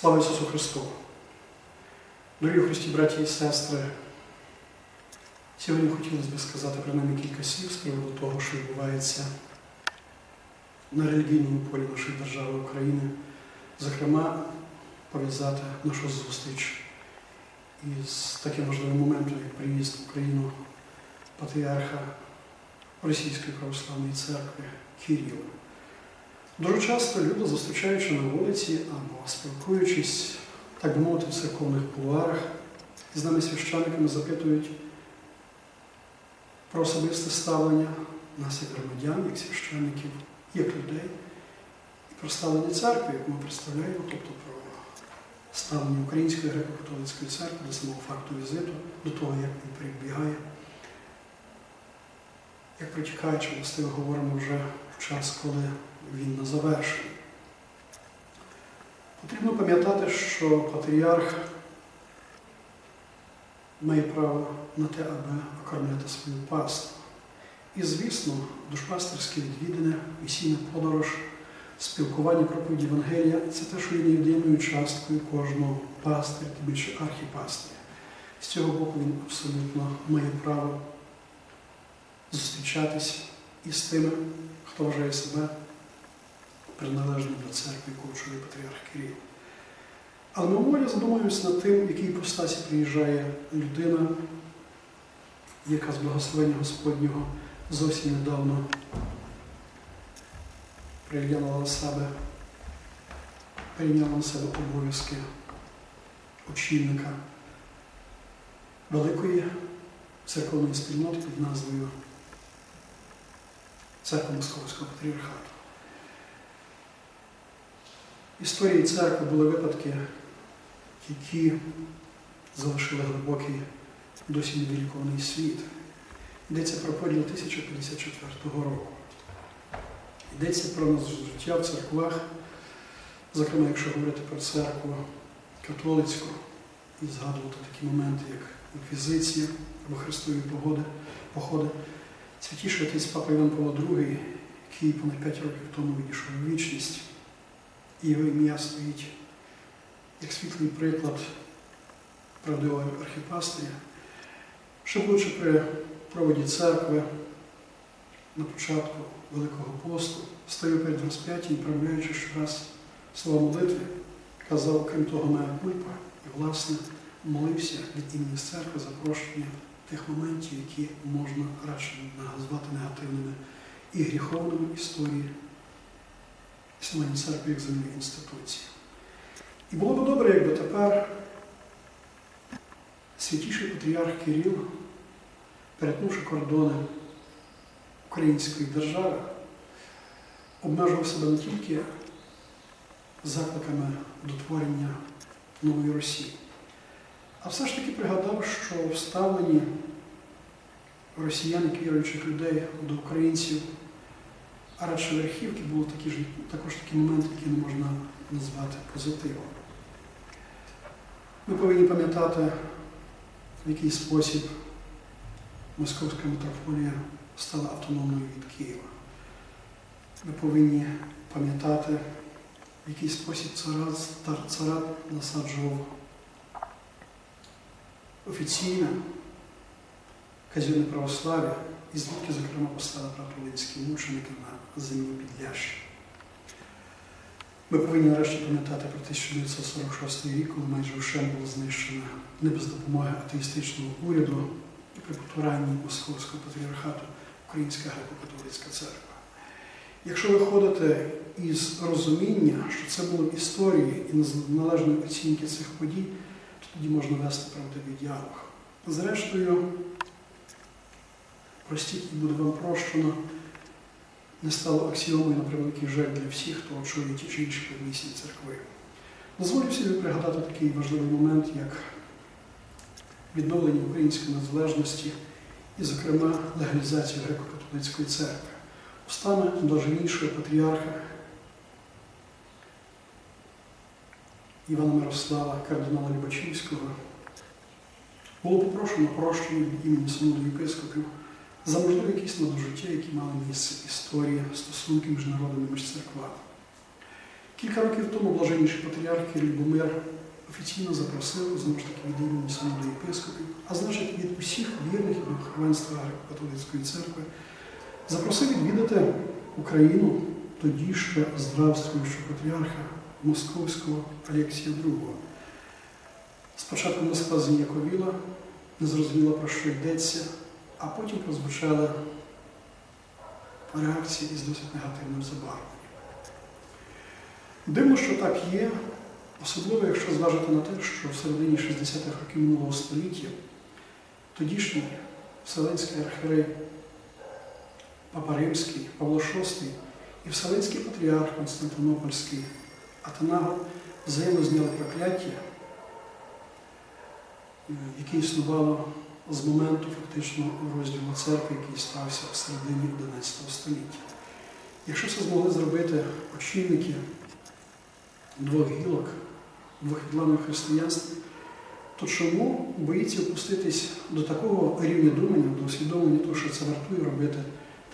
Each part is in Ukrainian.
Слава Ісусу Христу! Дорогі Христі, браті і сестри, сьогодні хотілося б сказати принаймні кілька слів з приводу того, що відбувається на релігійному полі нашої держави України, зокрема, пов'язати нашу зустріч із таким важливим моментом, як приїзд в Україну патріарха Російської православної церкви Кирила. Дуже часто люди, зустрічаючи на вулиці або спілкуючись, так би мовити, в церковних кулуарах, з нами священниками запитують про особисте ставлення нас як громадян, як священників, як людей, і про ставлення церкви, як ми представляємо, тобто про ставлення Української греко-католицької церкви до самого факту візиту, до того, як він прибігає. Як протікаючи, властиво говоримо вже в час, коли він на завершенні. Потрібно пам'ятати, що патріарх має право на те, аби окормляти свою пасту. І, звісно, душпастерське відвідини, місійна подорож, спілкування проповіді Євангелія це те, що є невід'ємною часткою кожного пастиря, тим більше архіпастиря. З цього боку він абсолютно має право зустрічатися із тими, хто вважає себе приналежним до церкви, очолює патріарх Кирил. Але ми мові задумуємося над тим, в якій постасі приїжджає людина, яка з благословення Господнього зовсім недавно прийняла на себе, прийняла на себе обов'язки очільника великої церковної спільноти під назвою Церква Московського патріархату. Історії церкви були випадки, які залишили глибокий досі невілікований світ. Йдеться про поділ 1054 року. Йдеться про життя в церквах, зокрема, якщо говорити про церкву католицьку і згадувати такі моменти, як інквізиція або Христові погоди, походи. Святіший отець Папа Іван Павло II, який понад 5 років тому відійшов у вічність, його ім'я стоїть. Як світлий приклад правдивого архіпастиря, що будучи при проводі церкви на початку Великого посту, стояв перед розп'яттям, промовляючи щораз слова молитви, казав, крім того, моя кульпа, і, власне, молився від імені церкви запрошення тих моментів, які можна радше назвати негативними і гріховними історії існування церкви як земної інституції. І було б добре, якби тепер святіший патріарх Кирил, перетнувши кордони української держави, обмежував себе не тільки закликами до творення нової Росії, а все ж таки пригадав, що в ставленні росіян, віруючих людей до українців, а радше верхівки були такі ж, також такі моменти, які не можна назвати позитивом. Ми повинні пам'ятати, в який спосіб Московська митрополія стала автономною від Києва. Ми повинні пам'ятати, в який спосіб царат, насаджував офіційне казівне православ'я, і звідки, зокрема, постали братолинські мученики на землі Підлящі. Ми повинні нарешті пам'ятати про 1946 рік, коли майже вщен була знищена не без допомоги атеїстичного уряду і при потуранні Московського патріархату Українська греко-католицька церква. Якщо виходити із розуміння, що це було в історії і належної оцінки цих подій, то тоді можна вести правдивий діалог. Зрештою, простіть і буде вам прощено, не стало аксіомою на превеликий жаль для всіх, хто очолює ті чи інші місії церкви. Дозволю собі пригадати такий важливий момент, як відновлення української незалежності і, зокрема, легалізацію греко-католицької церкви. Устами блаженнішого патріарха Івана Мирослава, кардинала Любачівського, було попрошено прощення імені Синоду єпископів за можливі якісь надожиття, які мали місце історія стосунки між народами між церквами. Кілька років тому блаженніший патріарх Бомер офіційно запросив знову ж таки від імені самого єпископів, а значить від усіх вірних і духовенства Греко-католицької церкви, запросив відвідати Україну тоді ще здравствуючого патріарха Московського Алексія II. Спочатку Москва зніяковіла, не зрозуміла про що йдеться, а потім прозвучали реакції із досить негативним забарвленням. Дивно, що так є, особливо якщо зважити на те, що в середині 60-х років минулого століття тодішній Вселенський архірей Папа Римський, Павло VI і Вселенський патріарх Константинопольський Атанаго взаємно зняли прокляття, е, яке існувало з моменту фактично розділу церкви, який стався в середині 11 століття. Якщо це змогли зробити очільники двох гілок, двох відламів християнства, то чому боїться опуститись до такого рівня думання, до усвідомлення того, що це вартує робити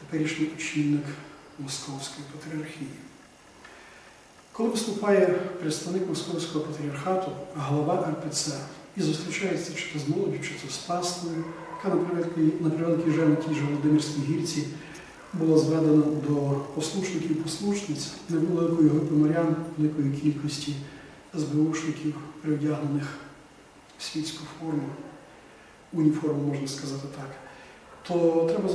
теперішній очільник Московської патріархії? Коли виступає представник Московського патріархату, голова РПЦ, і зустрічається чи то з молоддю, чи то з паствою, яка на превеликий, жаль на тій же Володимирській гірці була зведена до послушників послушниць невеликої групи морян, великої кількості СБУшників, перевдягнених в світську форму, уніформу, можна сказати так, то треба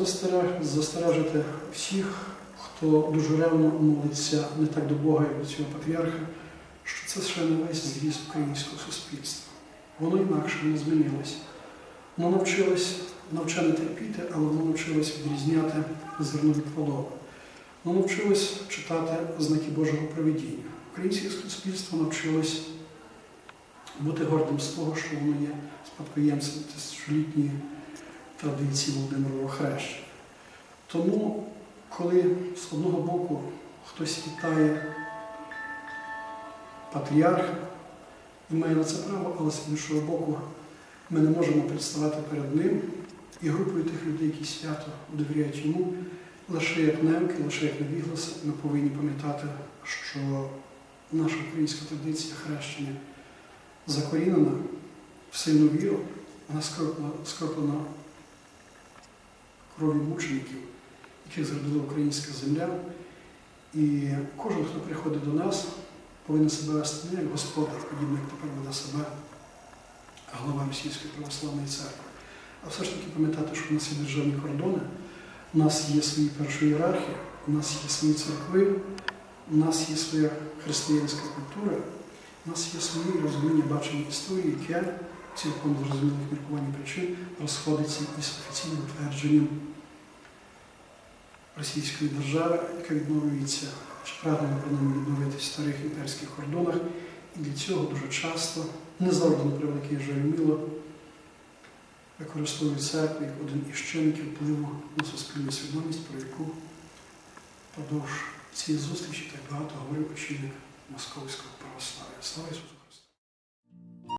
застережити всіх, хто дуже ревно молиться не так до Бога, як до цього патріарха, що це ще не весь зріст українського суспільства. Воно інакше не змінилось. Воно навчилось навчане терпіти, але воно навчилось відрізняти зерно від плодове. Воно навчилось читати знаки Божого провидіння. Українське суспільство навчилось бути гордим з того, що воно є спадкоємцем тисячолітньої традиції Володимирового хрещення. Тому, коли з одного боку хтось вітає патріарха і має на це право, але з іншого боку ми не можемо представати перед ним і групою тих людей, які свято довіряють йому, лише як немки, лише як невігласи, ми повинні пам'ятати, що наша українська традиція хрещення закорінена в сильну віру, вона скроплена, крові мучеників, яких зродила українська земля. І кожен, хто приходить до нас, повинен себе вести не як господар, подібно як тепер веде себе глава Російської православної церкви. А все ж таки пам'ятати, що в нас є державні кордони, у нас є свої перші ієрархії, у нас є свої церкви, у нас є своя християнська культура, у нас є своє розуміння бачення історії, яке цілком зрозумілих міркувань причин розходиться із офіційним твердженням Російської держави, яка відновлюється, чи прагне повинні відновити в старих імперських кордонах. І для цього дуже часто, не завжди на превеликий жаль вміло, використовують церкву як один із чинників впливу на суспільну свідомість, про яку впродовж цієї зустрічі так багато говорив очільник Московського православ'я. Слава Ісусу!